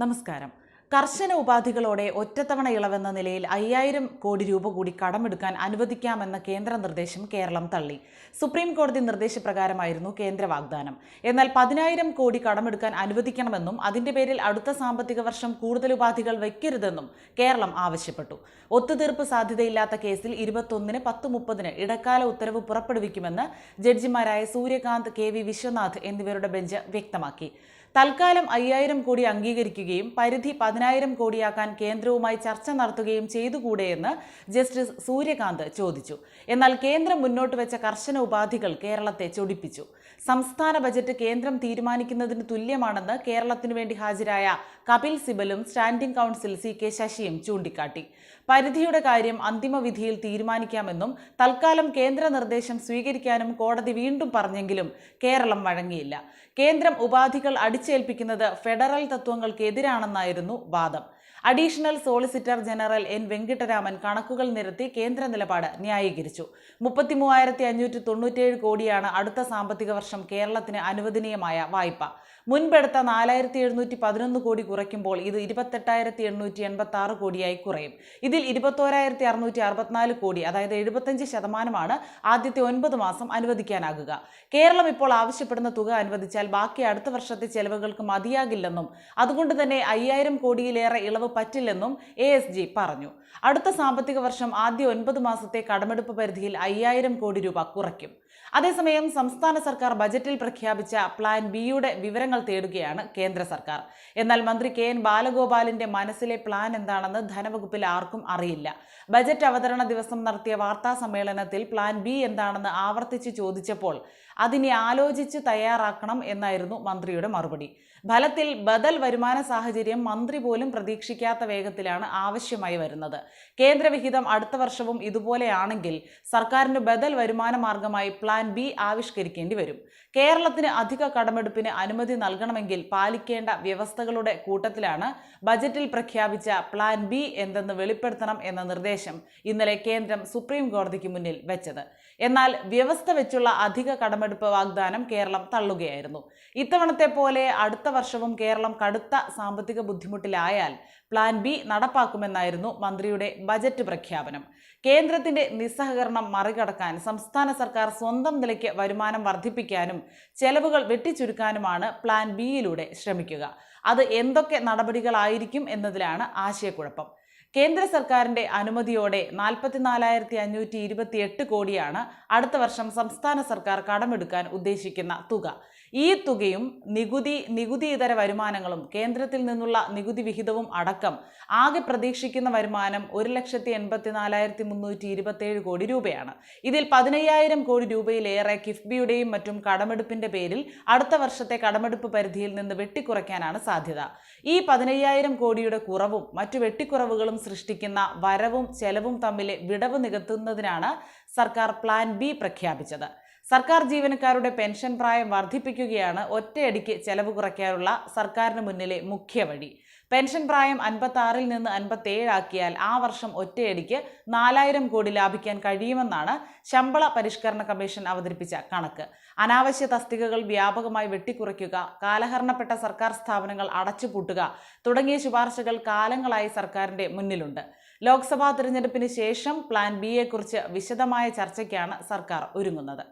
നമസ്കാരം. കർശന ഉപാധികളോടെ ഒറ്റത്തവണ ഇളവെന്ന നിലയിൽ അയ്യായിരം കോടി രൂപ കൂടി കടമെടുക്കാൻ അനുവദിക്കാമെന്ന കേന്ദ്ര നിർദ്ദേശം കേരളം തള്ളി. സുപ്രീം കോടതി നിർദ്ദേശപ്രകാരമായിരുന്നു കേന്ദ്ര വാഗ്ദാനം. എന്നാൽ പതിനായിരം കോടി കടമെടുക്കാൻ അനുവദിക്കണമെന്നും അതിന്റെ പേരിൽ അടുത്ത സാമ്പത്തിക വർഷം കൂടുതൽ ഉപാധികൾ വയ്ക്കരുതെന്നും കേരളം ആവശ്യപ്പെട്ടു. ഒത്തുതീർപ്പ് സാധ്യതയില്ലാത്ത കേസിൽ ഇരുപത്തൊന്നിന് പത്ത് മുപ്പതിന് ഇടക്കാല ഉത്തരവ് പുറപ്പെടുവിക്കുമെന്ന് ജഡ്ജിമാരായ സൂര്യകാന്ത് കെ വി വിശ്വനാഥ് എന്നിവരുടെ ബെഞ്ച് വ്യക്തമാക്കി. തൽക്കാലം അയ്യായിരം കോടി അംഗീകരിക്കുകയും പരിധി പതിനായിരം കോടിയാക്കാൻ കേന്ദ്രവുമായി ചർച്ച നടത്തുകയും ചെയ്തുകൂടെയെന്ന് ജസ്റ്റിസ് സൂര്യകാന്ത് ചോദിച്ചു. എന്നാൽ കേന്ദ്രം മുന്നോട്ട് വെച്ച കർശന ഉപാധികൾ കേരളത്തെ ചൊടിപ്പിച്ചു. സംസ്ഥാന ബജറ്റ് കേന്ദ്രം തീരുമാനിക്കുന്നതിന് തുല്യമാണെന്ന് കേരളത്തിനു വേണ്ടി ഹാജരായ കപിൽ സിബലും സ്റ്റാൻഡിംഗ് കൗൺസിൽ സി കെ ശശിയും ചൂണ്ടിക്കാട്ടി. പരിധിയുടെ കാര്യം അന്തിമ വിധിയിൽ തീരുമാനിക്കാമെന്നും തൽക്കാലം കേന്ദ്ര നിർദ്ദേശം സ്വീകരിക്കാനും കോടതി വീണ്ടും പറഞ്ഞെങ്കിലും കേരളം വഴങ്ങിയില്ല. കേന്ദ്രം ഉപാധികൾ അടിച്ചേൽപ്പിക്കുന്നത് ഫെഡറൽ തത്വങ്ങൾക്കെതിരാണെന്നായിരുന്നു വാദം. Additional solicitor general N Venkataraman കണക്കുകൾ നിരത്തി കേന്ദ്ര നിലപാട് ന്യായീകരിച്ചു. മുപ്പത്തി മൂവായിരത്തി അഞ്ഞൂറ്റി തൊണ്ണൂറ്റേഴ് കോടിയാണ് അടുത്ത സാമ്പത്തിക വർഷം കേരളത്തിന് അനുവദനീയമായ വായ്പ. മുൻപെടുത്ത നാലായിരത്തി എഴുന്നൂറ്റി പതിനൊന്ന് കോടി കുറയ്ക്കുമ്പോൾ ഇത് ഇരുപത്തെട്ടായിരത്തി എണ്ണൂറ്റി എൺപത്തി ആറ് കോടിയായി കുറയും. ഇതിൽ ഇരുപത്തോരായിരത്തി അറുന്നൂറ്റി അറുപത്തിനാല് കോടി അതായത് എഴുപത്തഞ്ച് ശതമാനമാണ് ആദ്യത്തെ ഒൻപത് മാസം അനുവദിക്കാനാകുക. കേരളം ഇപ്പോൾ ആവശ്യപ്പെടുന്ന തുക അനുവദിച്ചാൽ ബാക്കി അടുത്ത വർഷത്തെ ചെലവുകൾക്ക് മതിയാകില്ലെന്നും അതുകൊണ്ട് തന്നെ അയ്യായിരം കോടിയിലേറെ ഇളവ് പറ്റില്ലെന്നും എ എസ് ജി പറഞ്ഞു. അടുത്ത സാമ്പത്തിക വർഷം ആദ്യ ഒൻപത് മാസത്തെ കടമെടുപ്പ് പരിധിയിൽ അയ്യായിരം കോടി രൂപ കുറയ്ക്കും. അതേസമയം സംസ്ഥാന സർക്കാർ ബജറ്റിൽ പ്രഖ്യാപിച്ച പ്ലാൻ ബിയുടെ വിവരങ്ങൾ തേടുകയാണ് കേന്ദ്ര സർക്കാർ. എന്നാൽ മന്ത്രി കെ എൻ ബാലഗോപാലിന്റെ മനസ്സിലെ പ്ലാൻ എന്താണെന്ന് ധനവകുപ്പിൽ ആർക്കും അറിയില്ല. ബജറ്റ് അവതരണ ദിവസം നടത്തിയ വാർത്താ സമ്മേളനത്തിൽ പ്ലാൻ ബി എന്താണെന്ന് ആവർത്തിച്ച് ചോദിച്ചപ്പോൾ അതിനെ ആലോചിച്ച് തയ്യാറാക്കണം എന്നായിരുന്നു മന്ത്രിയുടെ മറുപടി. ഫലത്തിൽ ബദൽ വരുമാന സാഹചര്യം മന്ത്രി പോലും പ്രതീക്ഷിക്കാത്ത വേഗത്തിലാണ് ആവശ്യമായി വരുന്നത്. കേന്ദ്രവിഹിതം അടുത്ത വർഷവും ഇതുപോലെയാണെങ്കിൽ സർക്കാരിന് ബദൽ വരുമാന മാർഗമായി പ്ലാൻ ബി ആവിഷ്കരിക്കേണ്ടി വരും. കേരളത്തിന് അധിക കടമെടുപ്പിന് അനുമതി നൽകണമെങ്കിൽ പാലിക്കേണ്ട വ്യവസ്ഥകളുടെ കൂട്ടത്തിലാണ് ബജറ്റിൽ പ്രഖ്യാപിച്ച പ്ലാൻ ബി എന്തെന്ന് വെളിപ്പെടുത്തണം എന്ന നിർദ്ദേശം ഇന്നലെ കേന്ദ്രം സുപ്രീം കോടതിക്ക് മുന്നിൽ വെച്ചത്. എന്നാൽ വ്യവസ്ഥ വെച്ചുള്ള അധിക കടമെടുപ്പ് വാഗ്ദാനം കേരളം തള്ളുകയായിരുന്നു. ഇത്തവണത്തെ പോലെ അടുത്ത വർഷവും കേരളം കടുത്ത സാമ്പത്തിക ബുദ്ധിമുട്ടിലായാൽ പ്ലാൻ ബി നടപ്പാക്കുമെന്നായിരുന്നു മന്ത്രിയുടെ ബജറ്റ് പ്രഖ്യാപനം. കേന്ദ്രത്തിന്റെ നിസ്സഹകരണം മറികടക്കാൻ സംസ്ഥാന സർക്കാർ സ്വന്തം നിലയ്ക്ക് വരുമാനം വർദ്ധിപ്പിക്കാനും ചെലവുകൾ വെട്ടിച്ചുരുക്കാനുമാണ് പ്ലാൻ ബിയിലൂടെ ശ്രമിക്കുക. അത് എന്തൊക്കെ നടപടികളായിരിക്കും എന്നതിലാണ് ആശയക്കുഴപ്പം. കേന്ദ്ര സർക്കാരിന്റെ അനുമതിയോടെ നാൽപ്പത്തിനാലായിരത്തി അഞ്ഞൂറ്റി ഇരുപത്തി എട്ട് കോടിയാണ് അടുത്ത വർഷം സംസ്ഥാന സർക്കാർ കടമെടുക്കാൻ ഉദ്ദേശിക്കുന്ന തുക. ഈ തുകയും നികുതി നികുതി ഇതര വരുമാനങ്ങളും കേന്ദ്രത്തിൽ നിന്നുള്ള നികുതി വിഹിതവും അടക്കം ആകെ പ്രതീക്ഷിക്കുന്ന വരുമാനം ഒരു ലക്ഷത്തി എൺപത്തി നാലായിരത്തി മുന്നൂറ്റി ഇരുപത്തേഴ് കോടി രൂപയാണ്. ഇതിൽ പതിനയ്യായിരം കോടി രൂപയിലേറെ കിഫ്ബിയുടെയും മറ്റും കടമെടുപ്പിന്റെ പേരിൽ അടുത്ത വർഷത്തെ കടമെടുപ്പ് പരിധിയിൽ നിന്ന് വെട്ടിക്കുറയ്ക്കാനാണ് സാധ്യത. ഈ പതിനയ്യായിരം കോടിയുടെ കുറവും മറ്റു വെട്ടിക്കുറവുകളും സൃഷ്ടിക്കുന്ന വരവും ചെലവും തമ്മിലെ വിടവ് നികത്തുന്നതിനാണ് സർക്കാർ പ്ലാൻ ബി പ്രഖ്യാപിച്ചത്. സർക്കാർ ജീവനക്കാരുടെ പെൻഷൻ പ്രായം വർദ്ധിപ്പിക്കുകയാണ് ഒറ്റയടിക്ക് ചെലവ് കുറയ്ക്കാനുള്ള സർക്കാരിന് മുന്നിലെ മുഖ്യ വഴി. പെൻഷൻ പ്രായം അൻപത്തി നിന്ന് അൻപത്തി ഏഴാക്കിയാൽ ആ വർഷം ഒറ്റയടിക്ക് നാലായിരം കോടി ലാഭിക്കാൻ കഴിയുമെന്നാണ് ശമ്പള പരിഷ്കരണ കമ്മീഷൻ അവതരിപ്പിച്ച കണക്ക്. അനാവശ്യ തസ്തികകൾ വ്യാപകമായി വെട്ടിക്കുറയ്ക്കുക കാലഹരണപ്പെട്ട സർക്കാർ സ്ഥാപനങ്ങൾ അടച്ചുപൂട്ടുക തുടങ്ങിയ ശുപാർശകൾ കാലങ്ങളായി സർക്കാരിന്റെ മുന്നിലുണ്ട്. ലോക്സഭാ തിരഞ്ഞെടുപ്പിന് ശേഷം പ്ലാൻ ബിയെക്കുറിച്ച് വിശദമായ ചർച്ചയ്ക്കാണ് സർക്കാർ ഒരുങ്ങുന്നത്.